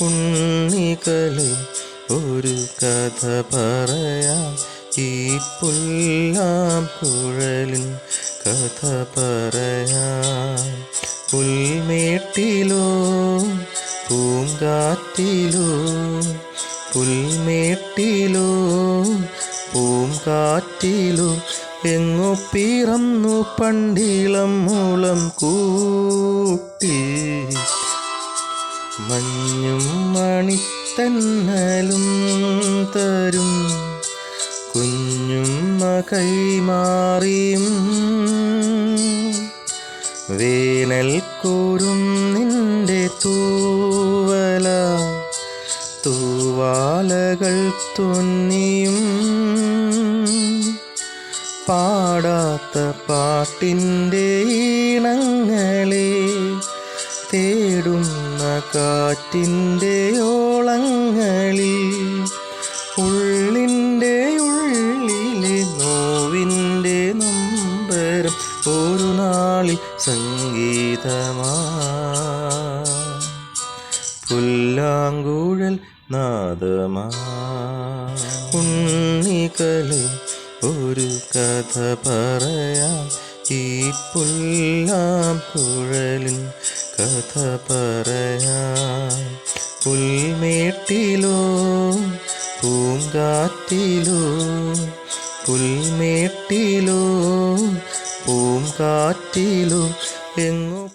ഉണ്ണികളെ ഒരു കഥ പറയാം. ഈ പുല്ലാം കുഴലിൻ കഥ പറയാം. പുൽമേട്ടിലോ പൂങ്കാറ്റിലോ പുൽമേട്ടിലോ പൂങ്കാറ്റിലോ എങ്ങു പിറന്നു പണ്ടിളം മൂളം കൂട്ടി. മഞ്ഞും മണിത്തന്നലും തരും. കുഞ്ഞും കൈമാറിയും വേനൽ കൂറും നിന്റെ തൂവല. തൂവാലകൾ തുന്നിയും. പാടാത്ത പാട്ടിന്റെ ഇണങ്ങളെ തേടുന്ന കാറ്റിന്റെ ഓളങ്ങളിൽ ഉള്ളിന്റെ ഉള്ളിലെ നോവിന്റെ നമ്പരം ഒരു നാളിൽ സംഗീതമാ. പുല്ലാങ്കുഴൽ നാദമാ. ഒരു കഥ പറയാം ഈ പുല്ലാങ്കുഴൽ കഥ പറയാം. പുൽമേട്ടിലോ പൂങ്കാറ്റിലോ പുൽമേട്ടിലോ പൂങ്കാറ്റിലോ എങ്ങോ